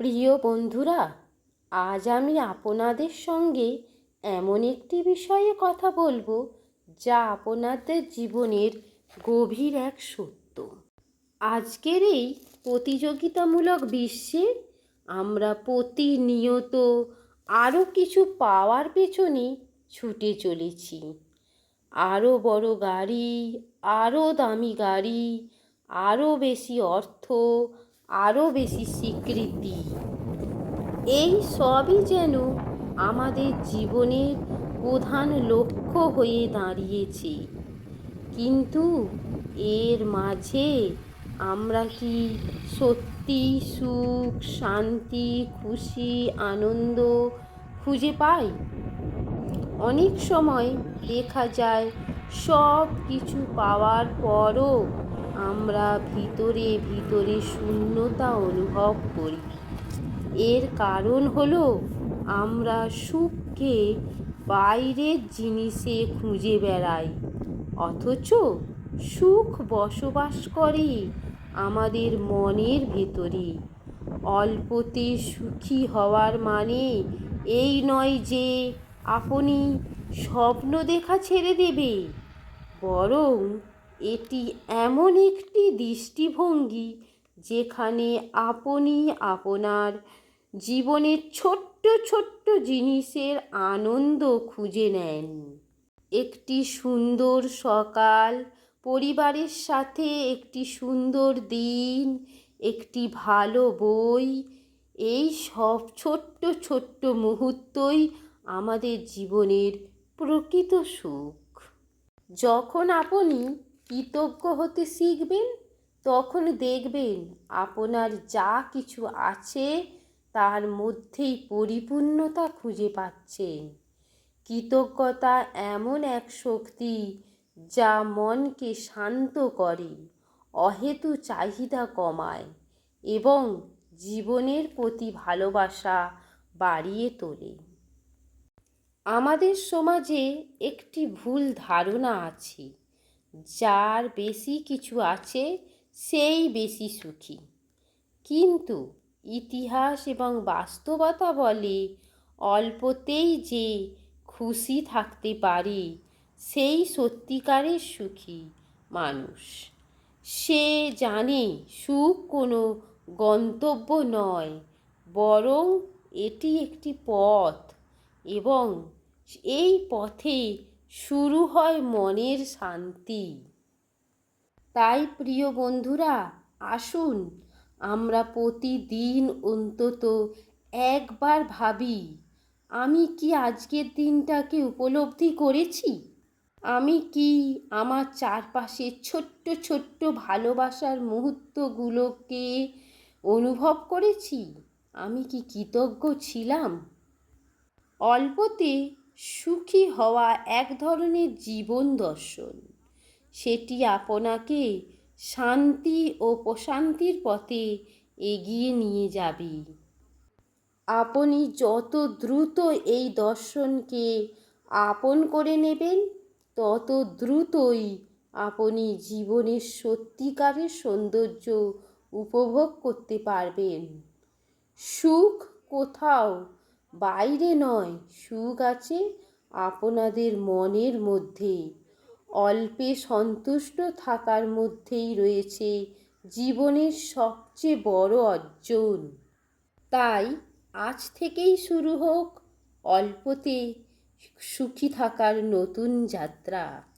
প্রিয় বন্ধুরা, আজ আমি আপনাদের সঙ্গে এমন একটি বিষয়ে কথা বলব যা আপনাদের জীবনের গভীর এক সত্য। আজকের এই প্রতিযোগিতামূলক বিশ্বে আমরা প্রতিনিয়ত আরও কিছু পাওয়ার পেছনে ছুটে চলেছি। আরও বড় গাড়ি, আরও দামি গাড়ি, আরও বেশি অর্থ আরও বেশি স্বীকৃতি। এই সবই যেন আমাদের জীবনের প্রধান লক্ষ্য হয়ে দাঁড়িয়েছে। কিন্তু এর মাঝে আমরা কি সত্যি সুখ, শান্তি, খুশি, আনন্দ খুঁজে পাই? অনেক সময় দেখা যায় সব কিছু পাওয়ার পরও আমরা ভিতরে ভিতরে শূন্যতা অনুভব করি। এর কারণ হলো আমরা সুখকে বাইরের জিনিসে খুঁজে বেড়াই, অথচ সুখ বসবাস করে আমাদের মনের ভেতরে। অল্পতে সুখী হওয়ার মানে এই নয় যে আপনি স্বপ্ন দেখা ছেড়ে দেবে, বরং এটি এমন একটি দৃষ্টিভঙ্গি যেখানে আপনি আপনার জীবনের ছোট্ট ছোট্ট জিনিসের আনন্দ খুঁজে নেন। একটি সুন্দর সকাল, পরিবারের সাথে একটি সুন্দর দিন, একটি ভালো বই, এই সব ছোট্ট ছোট্ট মুহূর্তই আমাদের জীবনের প্রকৃত সুখ। যখন আপনি কৃতজ্ঞ হতে শিখবেন, তখন দেখবেন আপনার যা কিছু আছে তার মধ্যেই পরিপূর্ণতা খুঁজে পাচ্ছেন। কৃতজ্ঞতা এমন এক শক্তি যা মনকে শান্ত করে, অহেতু চাহিদা কমায় এবং জীবনের প্রতি ভালোবাসা বাড়িয়ে তোলে। আমাদের সমাজে একটি ভুল ধারণা আছে। যার বেশি কিছু আছে, সেই বেশি সুখী। কিন্তু ইতিহাস এবং বাস্তবতা বলে অল্পতেই যে খুশি থাকতে পারে, সেই সত্যিকারের সুখী মানুষ। সে জানে সুখ কোনো গন্তব্য নয়, বরং এটি একটি পথ এবং এই পথে শুরু হয় মনের শান্তি। তাই প্রিয় বন্ধুরা, আসুন আমরা প্রতিদিন অন্তত একবার ভাবি, আমি কি আজকের দিনটাকে উপলব্ধি করেছি? আমি কি আমার চারপাশে ছোট্ট ছোট্ট ভালোবাসার মুহূর্তগুলোকে অনুভব করেছি? আমি কি কৃতজ্ঞ ছিলাম? অল্পতে সুখী হওয়া এক ধরনের জীবন দর্শন। সেটি আপনাকে শান্তি ও প্রশান্তির পথে এগিয়ে নিয়ে যাবে। আপনি যত দ্রুত এই দর্শনকে আপন করে নেবেন, তত দ্রুতই আপনি জীবনের সত্যিকারের সৌন্দর্য উপভোগ করতে পারবেন। সুখ কোথাও বাইরে নয়, সুখ আছে আপনাদের মনের মধ্যে অল্পে সন্তুষ্ট থাকার মধ্যেই রয়েছে জীবনের সবচেয়ে বড় অর্জন। তাই আজ থেকেই শুরু হোক অল্পতে সুখী থাকার নতুন যাত্রা।